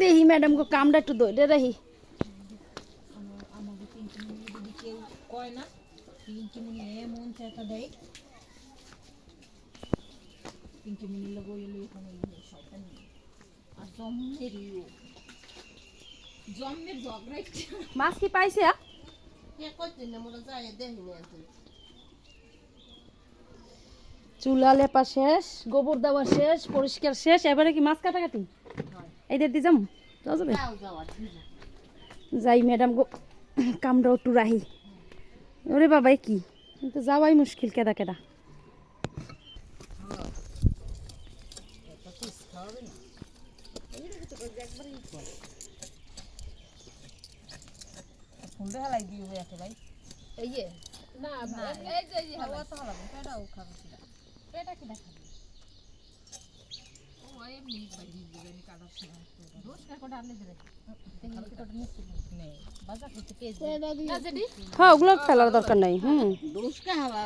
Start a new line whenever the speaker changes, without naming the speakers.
দেখি ম্যাডাম গো কামটা একটু
যদি কেউ কয় না পিঙ্কিমণি এমন চেতা দেয় লোক ওখানে ইয়ে শয়তান আর জম্মের ইয়ে জম্মের ঝগড়া
মাছ কি পাইছে? চুলা লেপা শেষ গোবর দেওয়া শেষ পরিষ্কার শেষ এবারে কি মাছ কাটাকাটি? এইদের দিয়ে যাম যাবে? যাই ম্যাডাম গো কামড়াও একটু রাহি। ওরে বাবাই কি? কিন্তু যাওয়াই মুশকিল কেদা কেদা এই যে না এই যে এই
তো হালাবো পেটাও খাব সেটা পেটা কি দেখাবি ও এমনি বাড়ি দিবেন কাটার সময় দোষ কার কোটা আনলে দিলে নেই। বাজার করতে পেয়েছি
হ্যাঁ ওগুলো ফেলার দরকার নাই হুম।
দোষ কা হালা